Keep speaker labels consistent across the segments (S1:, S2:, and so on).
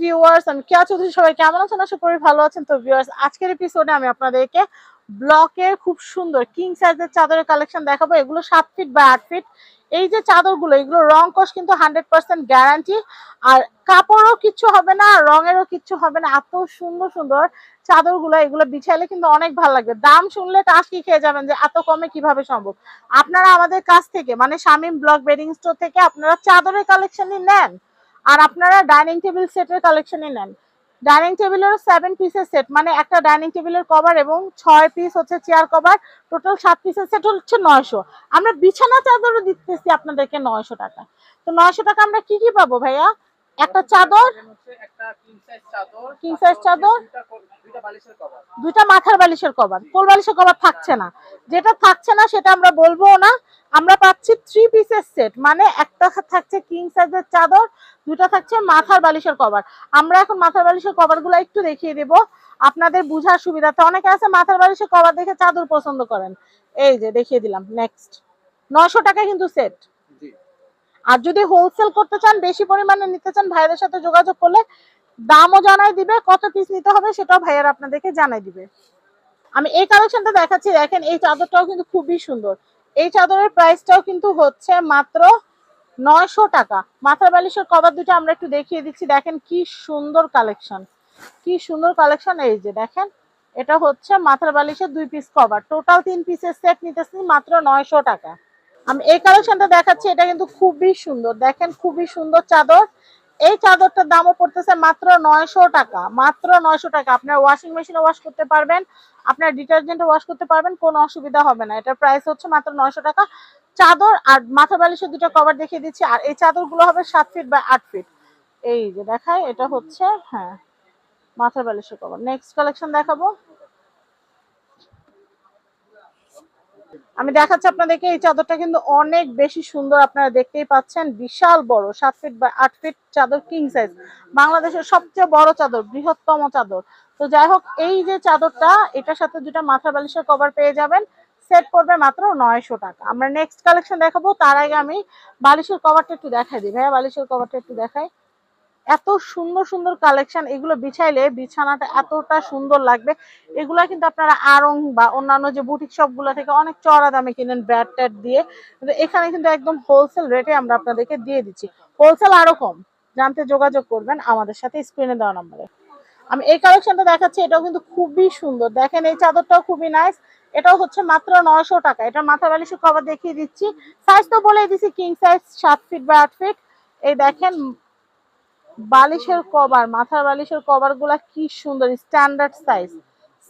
S1: Viewers আমি কেয়া চৌধুরী সবাই কেমন আছেন? আশা করি ভালো আছেন। তো ভিউয়ার্স আজকের এপিসোডে আমি আপনাদেরকে ব্লকের খুব সুন্দর কিং সাইজের চাদরের কালেকশন দেখাবো। এগুলো সাত ফিট বা আট ফিট এই যে চাদরগুলো, এগুলো রং কষ কিন্তু হান্ড্রেড পার্সেন্ট গ্যারান্টি আর কাপড়ও কিচ্ছু হবে না রঙেরও কিচ্ছু হবে না। এত সুন্দর সুন্দর চাদরগুলো, এগুলো বিছাইলে কিন্তু অনেক ভালো লাগবে। দাম শুনলে টাস্কি খেয়ে যাবেন যে এত কমে কীভাবে সম্ভব? আপনারা আমাদের কাছ থেকে মানে শামিম ব্লক বেডিং স্টোর থেকে আপনারা চাদরের কালেকশনই নেন। আর আপনারা ডাইনিং টেবিল সেটের কালেকশনে নেন। ডাইনিং টেবিলের সেভেন পিসের সেট মানে একটা ডাইনিং টেবিলের কভার এবং ছয় পিস হচ্ছে চেয়ার কভার টোটাল সাত পিসের সেট হচ্ছে নয়শো। আমরা বিছানা চাদরও দিতেছি আপনাদেরকে নয়শো টাকা। তো নয়শো টাকা আমরা কি কি পাবো ভাইয়া? একটা চাদর? size চাদর? দুইটা মাথার বালিশের কভার। কোল বালিশের কভার থাকছে না। যেটা থাকছে না, সেটা আমরা বলব না। আমরা পাচ্ছি থ্রি পিসের সেট মানে একটা থাকছে কিং সাইজের চাদর দুটা থাকছে মাথার বালিশের কভার। আমরা এখন মাথার বালিশের কভারগুলো একটু দেখিয়ে দেব। আপনাদের বুঝার সুবিধাতে অনেকে আছে মাথার বালিশের কভার দেখে চাদর পছন্দ করেন। এই যে দেখিয়ে দিলাম নেক্সট নশো টাকা কিন্তু সেট আর যদি হোলসেল করতে চান, বেশি পরিমাণে নিতে চান ভাইয়ের সাথে যোগাযোগ করলে দামও জানাই দিবে, কত পিস নিতে হবে সেটাও ভাইয়ার আপনাদেরকে জানাই দিবে। আমি এই কালেকশনটা দেখাচ্ছি, দেখেন এই চাদরটাও কিন্তু খুবই সুন্দর। এই চাদরের প্রাইসটাও কিন্তু হচ্ছে মাত্র নয়শো টাকা। মাথার বালিশের কভার দুটো আমরা একটু দেখিয়ে দিচ্ছি, দেখেন কি সুন্দর কালেকশন কি সুন্দর কালেকশন এই যে দেখেন, এটা হচ্ছে মাথার বালিশের দুই পিস কভার টোটাল তিন পিসের সেট নিতেছি মাত্র নয়শো টাকা। আমি এই কালেকশনটা দেখাচ্ছি, এটা কিন্তু খুবই সুন্দর। দেখেন খুবই সুন্দর চাদর। এই চাদরটার দামও পড়তেছে মাত্র নয়শো টাকা, মাত্র নয়শো টাকা। আপনার ওয়াশিং মেশিনে ওয়াশ করতে পারবেন, আপনার ডিটারজেন্টে ওয়াশ করতে পারবেন, কোনো অসুবিধা হবে না। এটার প্রাইস হচ্ছে মাত্র নয়শো টাকা। চাদর আর মাথা বালিশের দুটো কভার দেখিয়ে দিচ্ছি, আর এই চাদরগুলো হবে সাত ফিট বা আট ফিট এই যে দেখায় এটা হচ্ছে হ্যাঁ মাথার বালিশের কভার নেক্সট কালেকশন দেখাবো। আমি দেখাচ্ছি আপনাদেরকে, এই চাদরটা কিন্তু অনেক বেশি সুন্দর আপনারা দেখতেই পাচ্ছেন। বিশাল বড়, সাত ফিট বা আট ফিট চাদর কিং সাইজ বাংলাদেশের সবচেয়ে বড় চাদর, বৃহত্তম চাদর। তো যাই হোক, এই যে চাদরটা, এটার সাথে দুটা মাথা বালিশের কভার পেয়ে যাবেন। সেট পড়বে মাত্র নয়শো টাকা। আমরা নেক্সট কালেকশন দেখাবো, তার আগে আমি বালিশের কভারটা একটু দেখাই দিই। ভাইয়া, বালিশের কভারটা একটু দেখাই। এত সুন্দর সুন্দর কালেকশন এগুলো বিছাইলে বিছানাটা এতটা সুন্দর লাগবে। এগুলা কিন্তু আপনারা আড়ং বা অন্যান্য যে বুটিক শপগুলো থেকে অনেক চড়া দামে কিনেন ব্যাট ট্যাট দিয়ে। কিন্তু এখানে কিন্তু একদম হোলসেল রেটে আমরা আপনাদেরকে দিয়ে দিচ্ছি। হোলসেল আরও কম। জানতে যোগাযোগ করবেন আমাদের সাথে স্ক্রিনে দেওয়া নম্বরে। আমি এই কালেকশনটা দেখাচ্ছি, এটাও কিন্তু খুবই সুন্দর। দেখেন, এই চাদরটাও খুবই নাইস এটাও হচ্ছে মাত্র নয়শো টাকা। এটা মাথা বালিশের কভার দেখিয়ে দিচ্ছি। সাইজ তো বলেই দিচ্ছি কিং সাইজ সাত ফিট বা আট ফিট এই দেখেন বালিশের কভার, মাথার বালিশের কভারগুলা কি সুন্দর স্ট্যান্ডার্ড সাইজ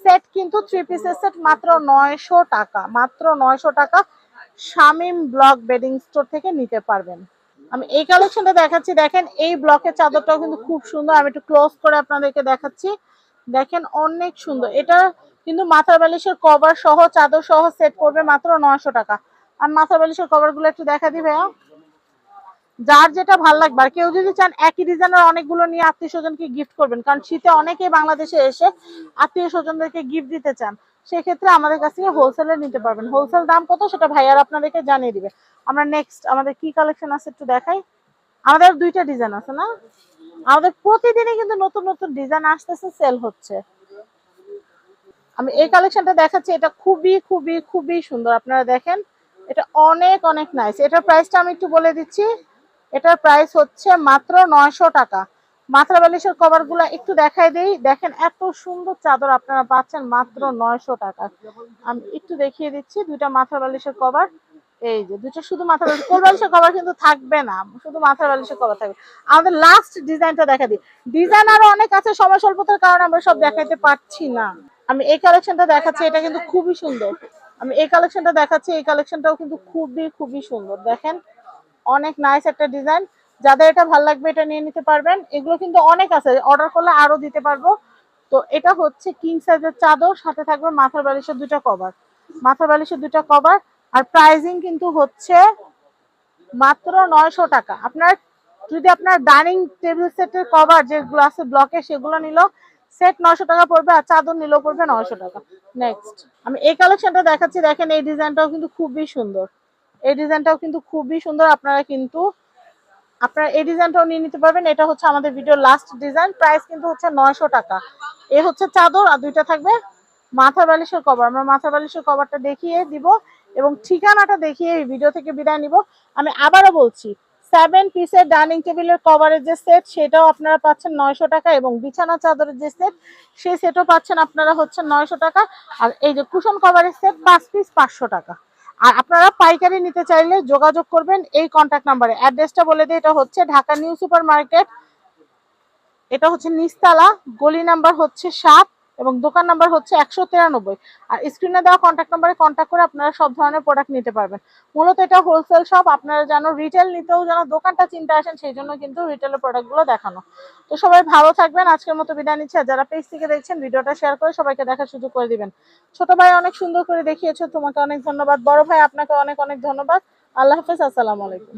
S1: সেট কিন্তু থ্রি পিসের সেট মাত্র নয়শো টাকা, মাত্র নয়শো টাকা শামিম ব্লক বেডিং স্টোর থেকে নিতে পারবেন। আমি এই কালেকশনটা দেখাচ্ছি, দেখেন এই ব্লকের চাদরটাও কিন্তু খুব সুন্দর, আমি একটু ক্লোজ করে আপনাদেরকে দেখাচ্ছি। দেখেন অনেক সুন্দর, এটা কিন্তু মাথার বালিশের কভার সহ, চাদর সহ সেট করবে মাত্র নয়শো টাকা। আর মাথার বালিশের কভারগুলো একটু দেখা দিবে যার যেটা ভালো লাগবে। আর কেউ যদি চান একই ডিজাইনের অনেকগুলো নিয়ে আত্মীয় স্বজনকে গিফট করবেন, কারণ শীতে অনেকেই বাংলাদেশে এসে আত্মীয় স্বজনদেরকে গিফট দিতে চান, সেক্ষেত্রে আমাদের কাছ থেকে হোলসেলে নিতে পারবেন। হোলসেল দাম কত সেটা ভাইয়ার আপনাদেরকে জানিয়ে দিবে। আমরা নেক্সট আমাদের কি কালেকশন আছে একটু দেখাই। আমাদের দুইটা ডিজাইন আছে না? আমাদের প্রতিদিনই কিন্তু নতুন নতুন ডিজাইন আসতেছে সেল হচ্ছে। আমি এই কালেকশনটা দেখাচ্ছি, এটা খুবই খুবই খুবই সুন্দর। আপনারা দেখেন, এটা অনেক অনেক নাইস এটার প্রাইসটা আমি একটু বলে দিচ্ছি। এটার প্রাইস হচ্ছে মাত্র নয়শো টাকা। মাত্রা বালিশের কভারগুলা একটু দেখাই দেই। দেখেন এত সুন্দর চাদর আপনারা পাচ্ছেন মাত্র নয়শো টাকা। আমি একটু দেখিয়ে দিচ্ছি, দুইটা মাথা বালিশের কভার এই যে দুটো শুধু মাথা কোল বালিশের কভার কিন্তু থাকবে না, শুধু মাথা বালিশের কভার থাকবে। আমাদের লাস্ট ডিজাইনটা দেখা দিই। ডিজাইন আরও অনেক আছে, সময় স্বল্পতার কারণে আমরা সব দেখাইতে পারছি না। আমি এই কালেকশনটা দেখাচ্ছি, এটা কিন্তু খুবই সুন্দর। আমি এই কালেকশনটা দেখাচ্ছি, এই কালেকশনটাও কিন্তু খুবই খুবই সুন্দর। দেখেন অনেক নাইস একটা ডিজাইন যাদের এটা ভালো লাগবে এটা নিয়ে নিতে পারবেন। এগুলো কিন্তু অনেক আছে। অর্ডার করলে আরও দিতে পারব। তো এটা হচ্ছে কিং সাইজের চাদর, সাথে থাকবে মাথার বালিশের দুটা কভার মাথার বালিশের দুটা কভার আর প্রাইজিং কিন্তু হচ্ছে মাত্র নয়শো টাকা। আপনার, যদি আপনার ডাইনিং টেবিল সেটের কভার যেগুলো আছে ব্লকে সেগুলো নিল সেট নয়শো টাকা পড়বে আর চাদর নিলেও পড়বে নয়শো টাকা। নেক্সট আমি এই কালেকশনটা দেখাচ্ছি। দেখেন এই ডিজাইনটাও কিন্তু খুবই সুন্দর। এই ডিজাইনটাও কিন্তু খুবই সুন্দর। আপনারা কিন্তু, আপনারা এই ডিজাইনটাও নিয়ে নিতে পারবেন। এটা হচ্ছে আমাদের ভিডিও লাস্ট ডিজাইন প্রাইস কিন্তু হচ্ছে নয়শো টাকা। এ হচ্ছে চাদর, আর দুইটা থাকবে মাথা বালিশের কভার আমরা মাথা বালিশের কভারটা দেখিয়ে দিব এবং ঠিকানাটা দেখিয়ে এই ভিডিও থেকে বিদায় নিব। আমি আবারও বলছি সেভেন পিসের ডাইনিং টেবিলের কভারের যে সেট সেটাও আপনারা পাচ্ছেন নয়শো টাকা এবং বিছানা চাদরের যে সেট সেই সেটও পাচ্ছেন আপনারা হচ্ছে নয়শো টাকা। আর এই যে কুশন কভারের সেট পাঁচ পিস পাঁচশো টাকা। আর আপনারা পাইকারি নিতে চাইলে যোগাযোগ করবেন এই কন্ট্যাক্ট নাম্বারে অ্যাড্রেসটা বলে দিই, এটা হচ্ছে ঢাকা নিউ সুপার মার্কেট এটা হচ্ছে নিস্তালা গলি নাম্বার হচ্ছে সাত এবং দোকান নাম্বার হচ্ছে একশো তিরানব্বই। আর স্ক্রিনে দেওয়া কন্ট্যাক্ট নাম্বারে কন্ট্যাক্ট করে আপনারা সব ধরনের প্রোডাক্ট নিতে পারবেন। মূলত এটা হোলসেল শপ আপনারা যেন রিটেল নিতেও যেন দোকানটা চিন্তা আসেন, সেই জন্য কিন্তু রিটেলের প্রোডাক্টগুলো দেখানো। তো সবাই ভালো থাকবেন, আজকের মতো বিদায় নিচ্ছে। আর যারা পেজ থেকে দেখছেন, ভিডিওটা শেয়ার করে সবাইকে দেখার সুযোগ করে দিবেন। ছোট ভাই অনেক সুন্দর করে দেখিয়েছো, তোমাকে অনেক ধন্যবাদ। বড় ভাই, আপনাকে অনেক অনেক ধন্যবাদ। আল্লাহ হাফেজ, আসসালামু আলাইকুম।